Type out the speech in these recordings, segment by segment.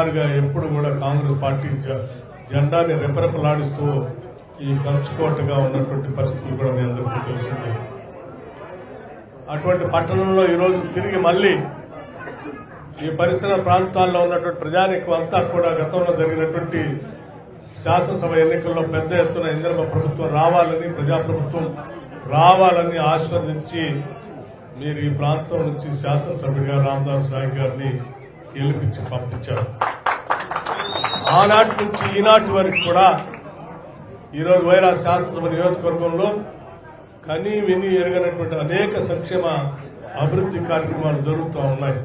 సుమారుగా ఎప్పుడు కూడా కాంగ్రెస్ పార్టీ జెండాని రెపరెపలాడిస్తూ ఈ కంచుకోటగా ఉన్నటువంటి పరిస్థితి కూడా మీ అందరికీ తెలిసిందే అటువంటి పట్టణంలో ఈరోజు తిరిగి మళ్ళీ ఈ పరిసర ప్రాంతాల్లో ఉన్నటువంటి ప్రజానికం అంతా కూడా గతంలో జరిగినటువంటి శాసనసభ ఎన్నికల్లో పెద్ద ఎత్తున ఇంద్రమ ప్రభుత్వం రావాలని ప్రజాప్రభుత్వం రావాలని ఆస్వాదించి మీరు ఈ ప్రాంతం నుంచి శాసనసభ్యుడిగా రామదాస్ రాయ్ గారిని గెలిపించి పంపించారు. ఆనాటి నుంచి ఈనాటి వరకు కూడా ఈరోజు వైరా శాసనసభ నియోజకవర్గంలో కనీ విని ఎరగనటువంటి అనేక సంక్షేమ అభివృద్ధి కార్యక్రమాలు జరుగుతూ ఉన్నాయి.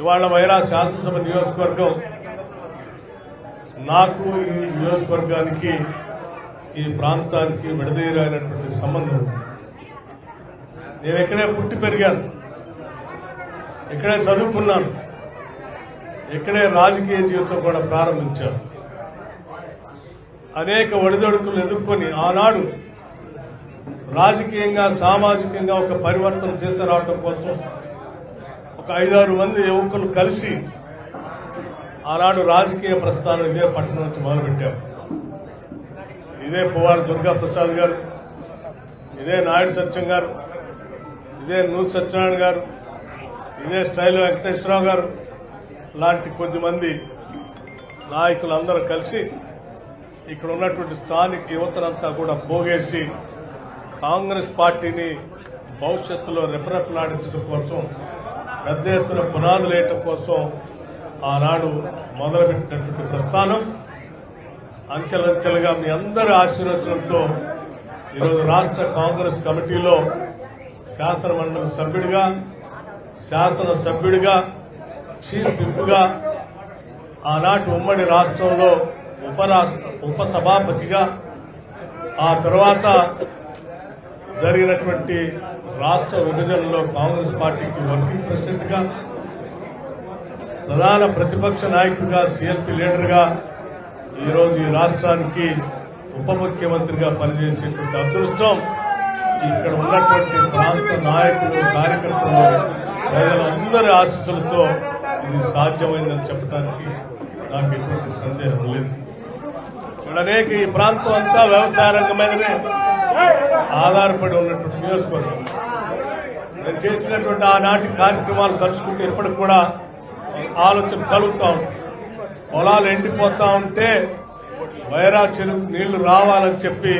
ఇవాళ వైరా శాసనసభ నియోజకవర్గం నాకు ఈ నియోజకవర్గానికి ఈ ప్రాంతానికి విడదీయరైనటువంటి సంబంధం నేను ఎక్కడే పుట్టి పెరిగాను. ఇక్కడే చదువుకున్నాను. ఇక్కడే రాజకీయ జీవితం కూడా ప్రారంభించారు. అనేక ఒడిదొడుకులు ఎదుర్కొని ఆనాడు రాజకీయంగా సామాజికంగా ఒక పరివర్తన తీసుకురావడం కోసం ఒక ఐదారు మంది యువకులు కలిసి ఆనాడు రాజకీయ ప్రస్థానం ఇదే పట్టణం నుంచి మొదలుపెట్టాం. ఇదే పువ్వాల దుర్గా ప్రసాద్ గారు ఇదే నాయుడు సత్యం గారు ఇదే నూతి సత్యనారాయణ గారు ఇదే స్టైల్ వెంకటేశ్వరరావు గారు లాంటి కొద్దిమంది నాయకులందరూ కలిసి ఇక్కడ ఉన్నటువంటి స్థానిక యువతనంతా కూడా పోగేసి కాంగ్రెస్ పార్టీని భవిష్యత్తులో రెపరెపలాడించడం కోసం పెద్ద ఎత్తున పునాదులు వేయటం కోసం ఆనాడు మొదలుపెట్టినటువంటి ప్రస్థానం. అంచెలంచెలుగా మీ అందరి ఆశీర్వచనంతో ఈరోజు రాష్ట్ర కాంగ్రెస్ కమిటీలో శాసనమండలి సభ్యుడిగా శాసన సభ్యుడిగా చీఫ్ విప్గా ఆనాటి ఉమ్మడి రాష్ట్రంలో ఉపరాష్ట్ర ఉపసభాపతిగా ఆ తర్వాత జరిగినటువంటి రాష్ట్ర విభజనలో కాంగ్రెస్ పార్టీకి వర్కింగ్ ప్రెసిడెంట్గా ప్రధాన ప్రతిపక్ష నాయకుడిగా సిఎల్పి లీడర్గా ఈరోజు ఈ రాష్ట్రానికి ఉప ముఖ్యమంత్రిగా పనిచేసేటువంటి అదృష్టం ఇక్కడ ఉన్నటువంటి ప్రాంత నాయకులు కార్యకర్తలు ప్రజలందరి ఆశీస్సులతో ఇది సాధ్యమైందని చెప్పడానికి నాకు ఎటువంటి సందేహం లేదు. ఇక్కడ అనేక ఈ ప్రాంతం అంతా వ్యవసాయ రంగం మీదనే ఆధారపడి ఉన్నటువంటి నియోజకవర్గం. నేను చేసినటువంటి ఆనాటి కార్యక్రమాలు తలుచుకుంటే ఇప్పటికి కూడా ఆలోచన కలుగుతా ఉంది. పొలాలు ఎండిపోతా ఉంటే వైరా చెరువు నీళ్ళు రావాలని చెప్పి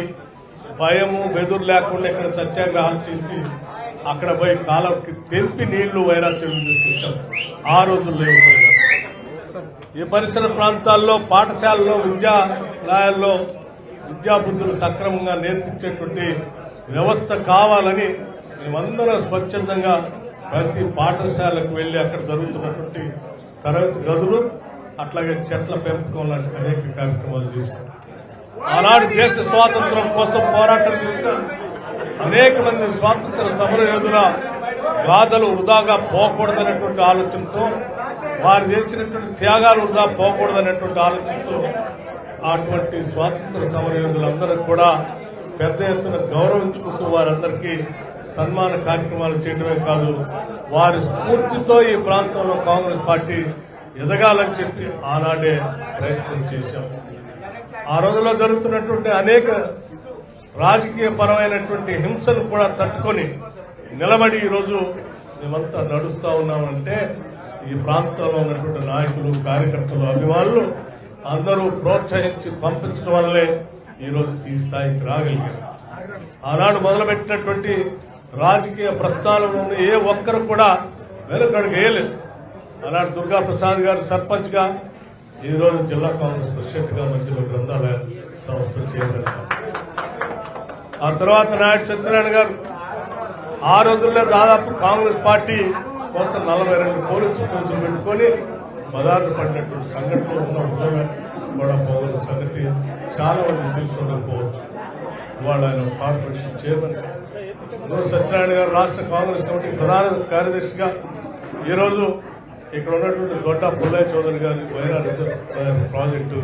భయము బెదురు లేకుండా ఇక్కడ సత్యాగ్రహాలు చేసి అక్కడ పోయి కాలంకి తెంపి నీళ్ళు వైరా చెరువు తీసుకొచ్చాం ఆ రోజుల్లో ఈ పరిసర ప్రాంతాల్లో పాఠశాలలో విద్యాలయాల్లో విద్యాబుద్ధులు సక్రమంగా నేర్పించేటువంటి వ్యవస్థ కావాలని మేమందరం స్వచ్ఛందంగా ప్రతి పాఠశాలకు వెళ్ళి అక్కడ జరుగుతున్నటువంటి తరగతి గదులు అట్లాగే చెట్ల పెంపకం లాంటి అనేక కార్యక్రమాలు చేశారు ఆనాడు దేశ స్వాతంత్రం కోసం పోరాటం చేశారు అనేక మంది స్వాతంత్ర సమర యోధుల గాథలు వృధాగా పోకూడదనేటువంటి ఆలోచనతో వారు చేసినటువంటి త్యాగాలు వృధా పోకూడదనేటువంటి ఆలోచనతో అటువంటి స్వాతంత్ర సమర యోధులందరూ కూడా పెద్ద ఎత్తున గౌరవించుకుంటూ వారందరికీ సన్మాన కార్యక్రమాలు చేయడమే కాదు వారి స్ఫూర్తితో ఈ ప్రాంతంలో కాంగ్రెస్ పార్టీ ఎదగాలని చెప్పి ఆనాడే ప్రయత్నం చేశాం. ఆ రోజుల్లో జరుగుతున్నటువంటి అనేక రాజకీయ పరమైనటువంటి హింసను కూడా తట్టుకొని నిలబడి ఈరోజు మేమంతా నడుస్తూ ఉన్నామంటే ఈ ప్రాంతంలో ఉన్నటువంటి నాయకులు కార్యకర్తలు అభిమానులు అందరూ ప్రోత్సహించి పంపించడం వల్లే ఈరోజు ఈ స్థాయికి రాగలిగారు. ఆనాడు మొదలుపెట్టినటువంటి రాజకీయ ప్రస్థానంలో ఏ ఒక్కరు కూడా వెనుకడుగు వేయలేదు. ఆనాడు దుర్గా ప్రసాద్ గారు సర్పంచ్గా ఈరోజు జిల్లా కాంగ్రెస్ ప్రెసిడెంట్గా మధ్యలో గ్రంథాలయ సంస్థ చేయగలిగారు ఆ తర్వాత నాయుడు సత్యనారాయణ గారు ఆ రోజుల్లో దాదాపు కాంగ్రెస్ పార్టీ కోసం నలభై రెండు పోలీసు కోసం పెట్టుకొని పదార్థ పడినటువంటి సంఘటనలు ఉన్న ఉద్యోగం కూడా పోవడం సంగతి. చాలా మంది తెలుసుకోకపోవచ్చు ఇవాళ ఆయన కార్పొరేషన్ చైర్మన్. సత్యనారాయణ గారు రాష్ట్ర కాంగ్రెస్ కమిటీ ప్రధాన కార్యదర్శిగా ఈరోజు ఇక్కడ ఉన్నటువంటి గొడ్డ పుల్లయ్య చౌదరి గారి వైరా ప్రాజెక్టు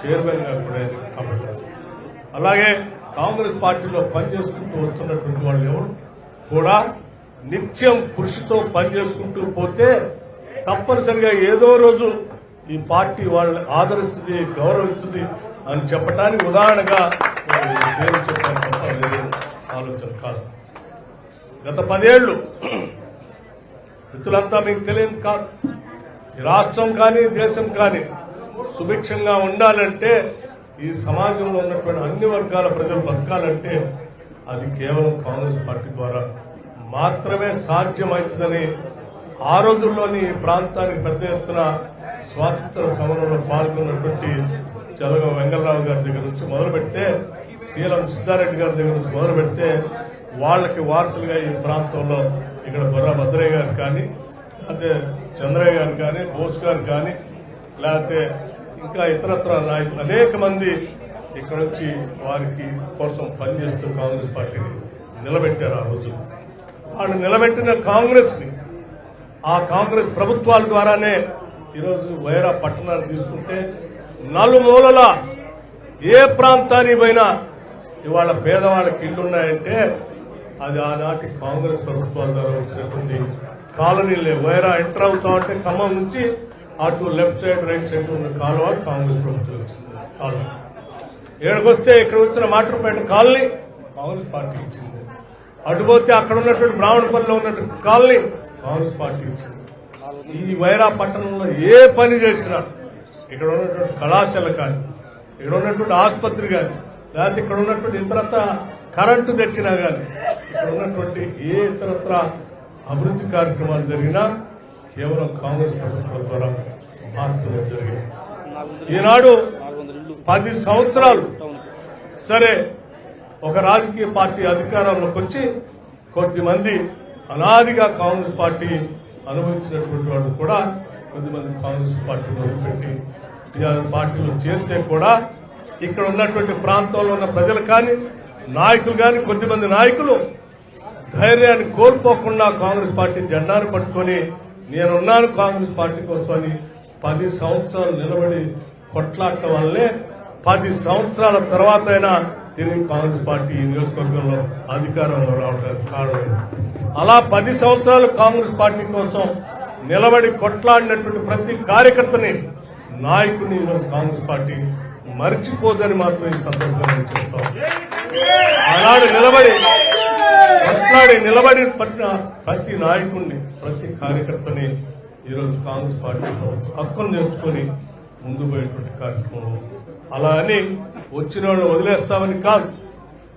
చైర్మన్గా కూడా కాబట్టి అలాగే కాంగ్రెస్ పార్టీలో పనిచేసుకుంటూ వస్తున్నటువంటి వాళ్ళు ఎవరు? కూడా నిత్యం కృషితో పనిచేసుకుంటూ పోతే తప్పనిసరిగా ఏదో రోజు ఈ పార్టీ వాళ్ళని ఆదరిస్తుంది గౌరవిస్తుంది అని చెప్పడానికి ఉదాహరణగా పేరు చెప్పాను తప్ప వేరే ఆలోచన కాదు. గత పదేళ్ళు మిత్రులంతా మీకు తెలియదు కాదు. రాష్ట్రం కానీ దేశం కానీ సుభిక్షంగా ఉండాలంటే ఈ సమాజంలో ఉన్నటువంటి అన్ని వర్గాల ప్రజలు బతకాలంటే అది కేవలం కాంగ్రెస్ పార్టీ ద్వారా మాత్రమే సాధ్యమవుతుందని ఆ రోజుల్లోని ఈ ప్రాంతానికి పెద్ద ఎత్తున స్వాతంత్ర సమరంలో పాల్గొన్నటువంటి చలగ వెంగళరావు గారి దగ్గర నుంచి మొదలు పెడితే శీలం సిద్ధారెడ్డి గారి దగ్గర నుంచి మొదలు పెడితే వాళ్ళకి వారసులుగా ఈ ప్రాంతంలో ఇక్కడ బొర్రా భద్రయ్య గారు కానీ లేకపోతే చంద్రయ్య గారు కానీ బోస్ గారు కానీ లేకపోతే ఇంకా ఇతరత్ర నాయకులు అనేక మంది ఇక్కడ వచ్చి వారికి కోసం పనిచేస్తూ కాంగ్రెస్ పార్టీని నిలబెట్టారు ఆ రోజు. వాళ్ళు నిలబెట్టిన కాంగ్రెస్ని ఆ కాంగ్రెస్ ప్రభుత్వాల ద్వారానే ఈరోజు వైరా పట్టణాలు తీసుకుంటే నలుమూలల ఏ ప్రాంతానికి పోయినా ఇవాళ పేదవాళ్ళకి ఇల్లున్నాయంటే అది ఆనాటి కాంగ్రెస్ ప్రభుత్వాల ద్వారా వచ్చినటువంటి కాలనీలే. వైరా ఎంటర్ అవుతా ఉంటే ఖమ్మం నుంచి అటు లెఫ్ట్ సైడ్ రైట్ సైడ్ ఉన్న కాలువ కాంగ్రెస్ ప్రభుత్వం ఇచ్చింది కాలువ. ఏడుకొస్తే ఇక్కడ వచ్చిన మాటపేట కాలనీ కాంగ్రెస్ పార్టీ ఇచ్చింది. అటుపోతే అక్కడ ఉన్నటువంటి బ్రాహ్మణపల్లిలో ఉన్నటువంటి కాలనీ కాంగ్రెస్ పార్టీ ఇచ్చింది. ఈ వైరా పట్టణంలో ఏ పని చేసినా ఇక్కడ ఉన్నటువంటి కళాశాల కానీ ఇక్కడ ఉన్నటువంటి ఆసుపత్రి కానీ లేకపోతే ఇక్కడ ఉన్నటువంటి ఇతరత్ర కరెంటు తెచ్చినా కానీ ఇక్కడ ఉన్నటువంటి ఏ ఇతరత్ర అభివృద్ధి కార్యక్రమాలు జరిగినా కేవలం కాంగ్రెస్ ప్రభుత్వం ద్వారా మార్పులు జరిగాయి ఈనాడు పది సంవత్సరాలు సరే ఒక రాజకీయ పార్టీ అధికారంలోకి వచ్చి కొద్దిమంది అనాదిగా కాంగ్రెస్ పార్టీ అనుభవించినటువంటి వాళ్ళు కూడా కొద్దిమంది కాంగ్రెస్ పార్టీ వదిలిపెట్టి పార్టీలో చేరితే కూడా ఇక్కడ ఉన్నటువంటి ప్రాంతంలో ఉన్న ప్రజలు కానీ నాయకులు కానీ కొద్దిమంది నాయకులు ధైర్యాన్ని కోల్పోకుండా కాంగ్రెస్ పార్టీ జెండాను పట్టుకొని నేనున్నాను కాంగ్రెస్ పార్టీ కోసం అని పది సంవత్సరాలు నిలబడి కొట్లాడటం వల్లే పది సంవత్సరాల తర్వాత అయినా తిరిగి కాంగ్రెస్ పార్టీ ఈ నియోజకవర్గంలో అధికారంలో రావడానికి కారణం అలా పది సంవత్సరాలు కాంగ్రెస్ పార్టీ కోసం నిలబడి కొట్లాడినటువంటి ప్రతి కార్యకర్తని నాయకుని కాంగ్రెస్ పార్టీ మర్చిపోదని మాత్రం ఈ సందర్భంగా నేను ఆనాడు నిలబడి కొట్లాడి నిలబడి పట్టిన ప్రతి నాయకుడిని ప్రతి కార్యకర్తని ఈరోజు కాంగ్రెస్ పార్టీతో హక్కును నేర్చుకొని ముందు పోయేటువంటి కార్యక్రమం. అలా అని వచ్చిన వాళ్ళు వదిలేస్తామని కాదు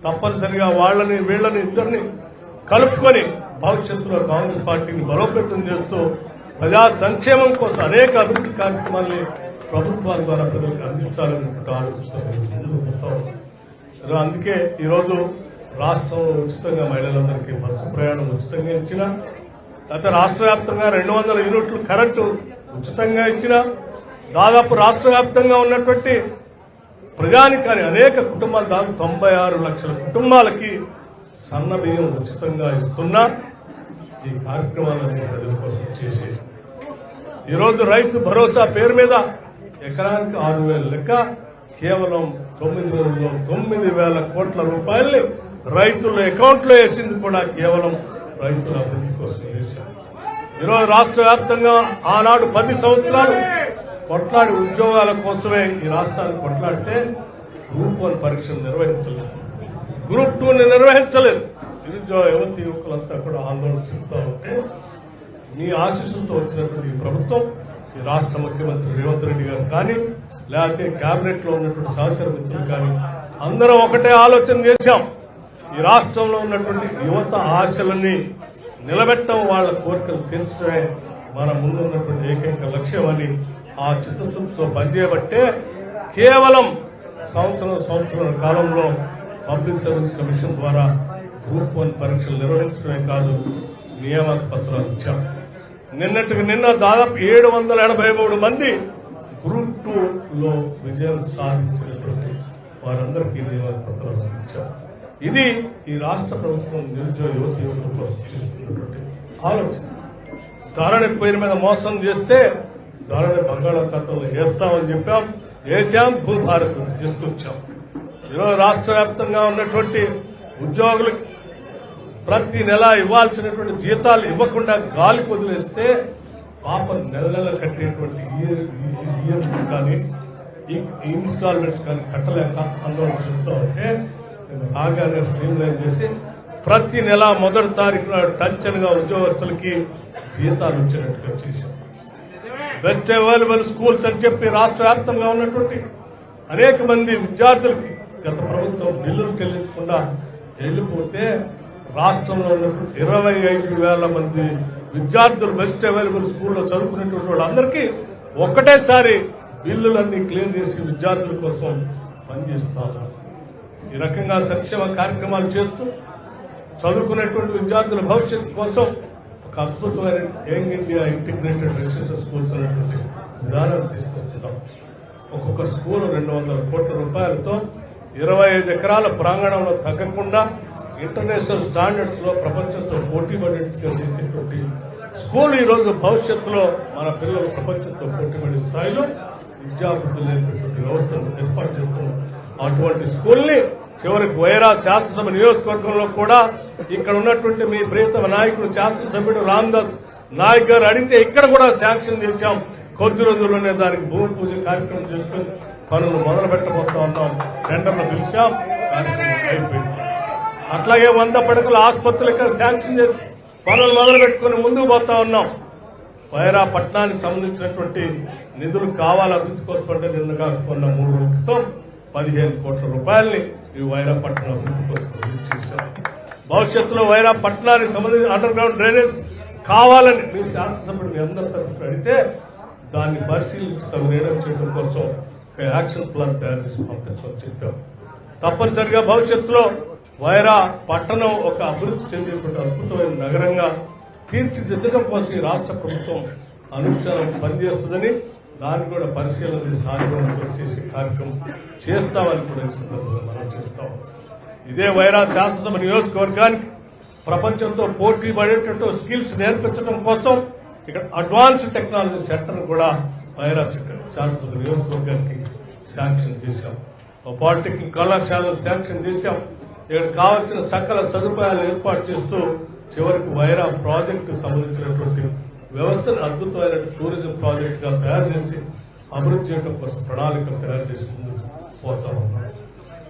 తప్పనిసరిగా వాళ్ళని వీళ్ళని ఇద్దరిని కలుపుకొని భవిష్యత్తులో కాంగ్రెస్ పార్టీని బలోపేతం చేస్తూ ప్రజా సంక్షేమం కోసం అనేక అభివృద్ధి కార్యక్రమాల్ని ప్రభుత్వాల ద్వారా ప్రజలకు అందించాలని ఆలోచిస్తాం అందుకే ఈరోజు రాష్ట్రంలో ఉచితంగా మహిళలందరికీ బస్సు ప్రయాణం ఉచితంగా ఇచ్చిన గత రాష్ట్ర వ్యాప్తంగా రెండు వందల యూనిట్లు కరెంటు ఉచితంగా ఇచ్చిన దాదాపు రాష్ట్ర వ్యాప్తంగా ఉన్నటువంటి ప్రజానికాని అనేక కుటుంబాలు దాదాపు తొంభై ఆరు లక్షల కుటుంబాలకి సన్న బియ్యం ఉచితంగా ఇస్తున్నా. ఈ కార్యక్రమాలన్నీ ప్రజల కోసం చేసి ఈరోజు రైతు భరోసా పేరు మీద ఎకరానికి ఆరు వేల లెక్క కేవలం తొమ్మిది రోజుల్లో తొమ్మిది వేల కోట్ల రూపాయల్ని రైతుల అకౌంట్లో వేసింది కూడా కేవలం రైతుల అభివృద్ధి కోసం వేశారు ఈరోజు రాష్ట్ర వ్యాప్తంగా ఆనాడు పది సంవత్సరాలు కొట్లాడి ఉద్యోగాల కోసమే ఈ రాష్ట్రాన్ని కొట్లాడితే గ్రూప్ వన్ పరీక్షలు నిర్వహించలేదు. గ్రూప్ టూని నిర్వహించలేదు. నిరుద్యోగ యువతి యువకులంతా కూడా ఆందోళన చెందుతా ఉంటే మీ ఆశీస్సులతో వచ్చినటువంటి ఈ ప్రభుత్వం ఈ రాష్ట్ర ముఖ్యమంత్రి రేవంత్ రెడ్డి గారు కానీ లేకపోతే కేబినెట్లో ఉన్నటువంటి సహచర మిత్రులు కానీ అందరం ఒకటే ఆలోచన చేశాం. ఈ రాష్ట్రంలో ఉన్నటువంటి యువత ఆశలన్నీ నిలబెట్టడం వాళ్ళ కోరికలు తీర్చడమే మన ముందు ఉన్నటువంటి ఏకైక లక్ష్యం అని ఆ చిత్తశుద్ధితో పనిచేయబట్టే కేవలం సంవత్సరం సంవత్సరం కాలంలో పబ్లిక్ సర్వీస్ కమిషన్ ద్వారా గ్రూప్ వన్ పరీక్షలు నిర్వహించడమే కాదు నియామక పత్రాలు ఇచ్చాం. నిన్నటికి నిన్న దాదాపు ఏడు వందల ఎనభై మూడు మంది గ్రూప్ టూ లో విజయం సాధించినటువంటి వారందరికీ నియామక పత్రాలు అందించారు ఇది ఈ రాష్ట్ర ప్రభుత్వం నిరుద్యోగ యువత యువకుల కోసం ఆలోచన. ధరణి పేరు మీద మోసం చేస్తే ధరణి బంగాళాఖాతంలో వేస్తామని చెప్పాం వేశాం భూభారత్ తీసుకొచ్చాం. ఈరోజు రాష్ట్ర వ్యాప్తంగా ఉన్నటువంటి ఉద్యోగులకు ప్రతి నెల ఇవ్వాల్సినటువంటి జీతాలు ఇవ్వకుండా గాలికి వదిలేస్తే పాప నెల నెల కట్టేటువంటి ఇయర్ ఇయర్ కానీ ఈ ఇన్స్టాల్మెంట్స్ కానీ కట్టలేక అందరూ చెప్తా ఉంటే నేను స్ట్రీమ్లైన్ చేసి ప్రతి నెల మొదటి తారీఖున టంచన్గా ఉద్యోగస్తులకి జీతాలు ఇచ్చినట్టుగా చేశాం బెస్ట్ అవైలబుల్ స్కూల్స్ అని చెప్పి రాష్ట్ర వ్యాప్తంగా ఉన్నటువంటి అనేక మంది విద్యార్థులకి గత ప్రభుత్వం బిల్లులు చెల్లించకుండా వెళ్ళిపోతే రాష్ట్రంలో ఉన్నటువంటి ఇరవై ఐదు వేల మంది విద్యార్థులు బెస్ట్ అవైలబుల్ స్కూల్లో చదువుకునేటువంటి వాళ్ళందరికీ ఒక్కటేసారి బిల్లులన్నీ క్లియర్ చేసి విద్యార్థుల కోసం పనిచేస్తారు ఈ రకంగా సంక్షేమ కార్యక్రమాలు చేస్తూ చదువుకునేటువంటి విద్యార్థుల భవిష్యత్తు కోసం ఒక అద్భుతమైన young India integrated residential schools అనేటువంటి విధానం తీసుకొస్తున్నాం. ఒక్కొక్క స్కూల్ రెండు వందల కోట్ల రూపాయలతో ఇరవై ఐదు ఎకరాల ప్రాంగణంలో తగ్గకుండా ఇంటర్నేషనల్ స్టాండర్డ్స్లో ప్రపంచంతో పోటీ పడేట్టుగా చేసేటువంటి స్కూల్ ఈ రోజు భవిష్యత్తులో మన పిల్లలు ప్రపంచంతో పోటీ పడే స్థాయిలో విద్యాభివృద్ధి వ్యవస్థను ఏర్పాటు చేస్తున్నాం అటువంటి స్కూల్ని చివరికి వైరా శాసనసభ నియోజకవర్గంలో కూడా ఇక్కడ ఉన్నటువంటి మీ ప్రియతమ నాయకుడు శాసనసభ్యుడు రామ్దాస్ నాయక్ గారు అడిగితే ఇక్కడ కూడా శాంక్షన్ చేశాం. కొద్ది రోజుల్లోనే దానికి భూమి పూజ కార్యక్రమం చేసుకుని పనులు మొదలు పెట్టబోతా ఉన్నాం. టెండర్లు పిలిచాం కార్యక్రమం అయిపోయింది. అట్లాగే వంద పడకల ఆసుపత్రులు ఇక్కడ శాంక్షన్ చేసి పనులు మొదలు పెట్టుకుని ముందుకు పోతా ఉన్నాం. వైరా పట్టణానికి సంబంధించినటువంటి నిధులు కావాలి అభివృద్ధి కోసం అంటే నిన్నగా కొన్న మూడు ప్రభుత్వం పదిహేను కోట్ల రూపాయల్ని ఈ వైరా పట్టణం అభివృద్ధి కోసం భవిష్యత్తులో వైరా పట్టణానికి సంబంధించిన అండర్ గ్రౌండ్ డ్రైనేజ్ కావాలని మీ శాసనసభ్యుడు మీ అందరి తరఫున అడిగితే దాన్ని పరిశీలించడం నిర్వహించడం చేయడం కోసం ఒక యాక్షన్ ప్లాన్ తయారు చేసి పంపించమని చెప్పాం. తప్పనిసరిగా భవిష్యత్తులో వైరా పట్టణం ఒక అభివృద్ధి చెందేటువంటి అద్భుతమైన నగరంగా తీర్చిదిద్దడం కోసం ఈ రాష్ట్ర ప్రభుత్వం అనుక్షణం పనిచేస్తుందని దాన్ని కూడా పరిశీలన చేసి చేసే కార్యక్రమం చేస్తామని కూడా ఈ సందర్భంగా మనం చేస్తాం ఇదే వైరా శాసనసభ నియోజకవర్గానికి ప్రపంచంతో పోటీ పడేటట్టు స్కిల్స్ నేర్పించడం కోసం ఇక్కడ అడ్వాన్స్ టెక్నాలజీ సెంటర్ కూడా వైరా శాసనసభ నియోజకవర్గానికి శాంక్షన్ చేశాం. ఒక పాలిటెక్నిక్ కళాశాలను శాంక్షన్ చేశాం. ఇక్కడ కావాల్సిన సకల సదుపాయాలు ఏర్పాటు చేస్తూ చివరికి వైరా ప్రాజెక్టు సంబంధించినటువంటి వ్యవస్థను అద్భుతమైన టూరిజం ప్రాజెక్ట్గా తయారు చేసి అభివృద్ధి చేయడం కోసం ప్రణాళికలు తయారు చేసి పోతా ఉన్నాం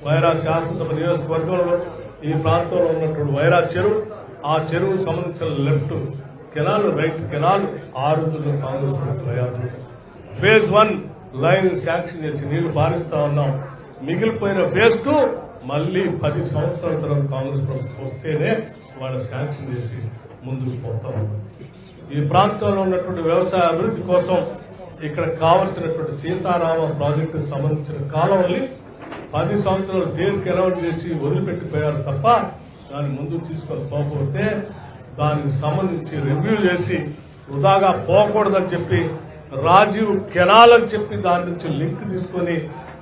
వైరా శాసనసభ నియోజకవర్గంలో ఈ ప్రాంతంలో ఉన్నటువంటి వైరా చెరువు ఆ చెరువు సంబంధించిన లెఫ్ట్ కెనాల్ రైట్ కెనాల్ ఆ రోజుల్లో కాంగ్రెస్ ప్రభుత్వం ఫేజ్ వన్ లైన్ శాంక్షన్ చేసి నీళ్ళు పారిస్తా ఉన్నాం. మిగిలిపోయిన ఫేజ్ టూ మళ్ళీ పది సంవత్సరాల తర్వాత కాంగ్రెస్ ప్రభుత్వం వస్తేనే వాళ్ళ శాంక్షన్ చేసి ముందుకు పోతా. ఈ ప్రాంతంలో ఉన్నటువంటి వ్యవసాయ అభివృద్ధి కోసం ఇక్కడ కావలసినటువంటి సీతారామ ప్రాజెక్టు సంబంధించిన కాలంని పది సంవత్సరాలు దేనికి అరౌండ్ చేసి వదిలిపెట్టిపోయారు తప్ప దాన్ని ముందుకు తీసుకొని పోకపోతే దానికి సంబంధించి రివ్యూ చేసి వృధాగా పోకూడదని చెప్పి రాజీవ్ కెనాల్ అని చెప్పి దాని నుంచి లింక్ తీసుకొని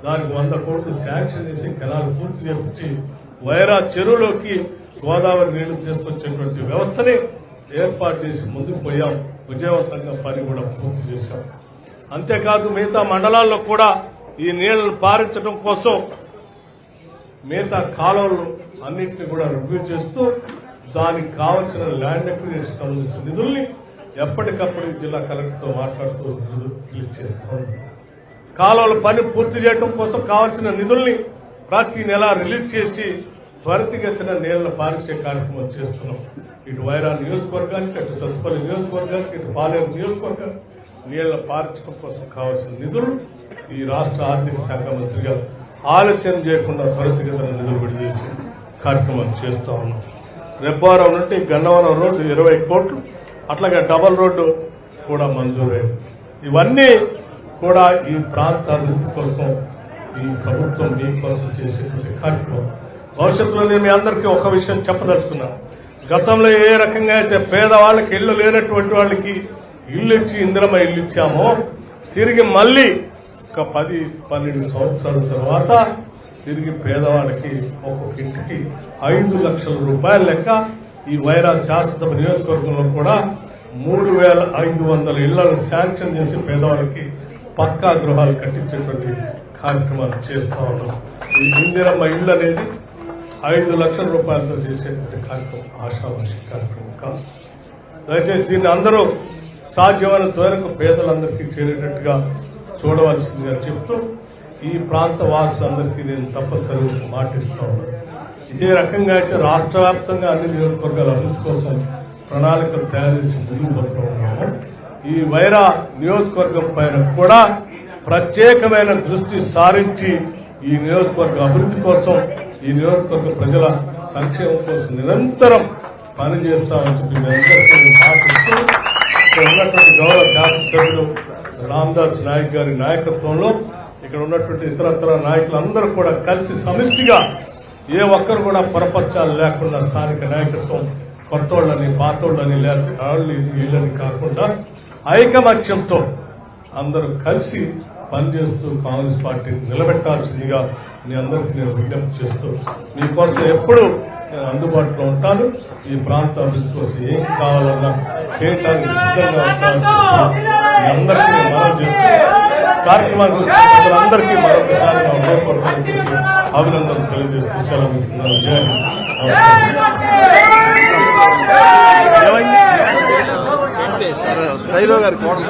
దానికి వంద కోట్లు శాంక్షన్ చేసి కెనాల్ పూర్తి చేపించి వైరా చెరువులోకి గోదావరి నీళ్ళు తీసుకొచ్చేటువంటి వ్యవస్థని ఏర్పాటు చేసి ముందుకు పోయాం. విజయవంతంగా పని కూడా పూర్తి చేశాం. అంతేకాదు మిగతా మండలాల్లో కూడా ఈ నీళ్ళను పారించడం కోసం మిగతా కాలువలు అన్నింటినీ కూడా రివ్యూ చేస్తూ దానికి కావలసిన ల్యాండ్ అక్విజిషన్ సంబంధించిన నిధుల్ని ఎప్పటికప్పుడు జిల్లా కలెక్టర్తో మాట్లాడుతూ నిధులు రిలీజ్ చేస్తాం. కాలువల పని పూర్తి చేయడం కోసం కావాల్సిన నిధుల్ని ప్రతి నెల రిలీజ్ చేసి త్వరితగతిన నీళ్ళను పారించే కార్యక్రమం చేస్తున్నాం. ఇటు వైరా నియోజకవర్గానికి అటు సత్తుపల్లి నియోజకవర్గానికి ఇటు పాలేరు నియోజకవర్గానికి నీళ్ళ పారించడం కోసం కావాల్సిన నిధులు ఈ రాష్ట్ర ఆర్థిక శాఖ మంత్రిగా ఆలస్యం చేయకుండా త్వరితగతిన నిధులు విడుదల చేసి కార్యక్రమం చేస్తూ ఉన్నాం. రెబ్బారం నుండి గన్నవరం రోడ్డు ఇరవై కోట్లు అట్లాగే డబల్ రోడ్డు కూడా మంజూరైంది ఇవన్నీ కూడా ఈ ప్రాంతాల కోసం ఈ ప్రభుత్వం మీకోసం చేసేటువంటి కార్యక్రమం. భవిష్యత్తులో నేను మీ అందరికీ ఒక విషయం చెప్పదలుచుకున్నాను గతంలో ఏ రకంగా అయితే పేదవాళ్ళకి ఇల్లు లేనటువంటి వాళ్ళకి ఇల్లు ఇచ్చి ఇందిరమ్మ ఇల్లు ఇచ్చామో తిరిగి మళ్ళీ ఒక పది పన్నెండు సంవత్సరాల తర్వాత తిరిగి పేదవాళ్ళకి ఒక్కొక్క ఇంటికి ఐదు లక్షల రూపాయల లెక్క ఈ వైరా శాసనసభ నియోజకవర్గంలో కూడా మూడు వేల ఐదు వందల ఇళ్ళను శాంక్షన్ చేసి పేదవాళ్ళకి పక్కా గృహాలు కట్టించేటువంటి కార్యక్రమాలు చేస్తా ఉన్నాం. ఈ ఇందిరమ్మ ఇల్లు అనేది ఐదు లక్షల రూపాయలతో చేసేటువంటి కార్యక్రమం ఆశావాసి కార్యక్రమం కాదు. దయచేసి దీన్ని అందరూ సాధ్యమైన త్వరకు పేదలందరికీ చేరేటట్టుగా చూడవలసిందిగా చెప్తూ ఈ ప్రాంత వాసులందరికీ నేను తప్పనిసరిగా మాటిస్తా ఉన్నాను. ఇదే రకంగా అయితే రాష్ట్ర వ్యాప్తంగా అన్ని నియోజకవర్గాల అభివృద్ధి కోసం ప్రణాళికలు తయారు చేసి ముందుకు పోతూ ఉన్నాము. ఈ వైరా నియోజకవర్గం పైన కూడా ప్రత్యేకమైన దృష్టి సారించి ఈ నియోజకవర్గ అభివృద్ధి కోసం ఈ నియోజకవర్గ ప్రజల సంక్షేమం కోసం నిరంతరం పనిచేస్తామని చెప్పి ఇక్కడ ఉన్నటువంటి గౌరవ శాసనసభ్యులు రామ్దాస్ నాయక్ గారి నాయకత్వంలో ఇక్కడ ఉన్నటువంటి ఇతరత్ర నాయకులందరూ కూడా కలిసి సమిష్టిగా ఏ ఒక్కరు కూడా పొరపచ్చాలు లేకుండా స్థానిక నాయకత్వం కొత్తోళ్ళని పాతోళ్ళని లేకపోతే వాళ్ళు వీళ్ళని కాకుండా ఐకమత్యంతో అందరూ కలిసి పనిచేస్తూ కాంగ్రెస్ పార్టీని నిలబెట్టాల్సిందిగా మీ అందరికీ నేను విజ్ఞప్తి చేస్తూ మీకోసం ఎప్పుడు నేను అందుబాటులో ఉంటాను. ఈ ప్రాంత అభివృద్ధి కోసం ఏం కావాలన్నా చేయడానికి సిద్ధంగా ఉంటాను. మీ అందరికీ నేను మనవి చేస్తూ కార్యక్రమానికి అందరికీ మరొకసారి అభినందనలు తెలియజేస్తూ సెలవు. నమస్కారం. స్టైలో గారి కోడలు.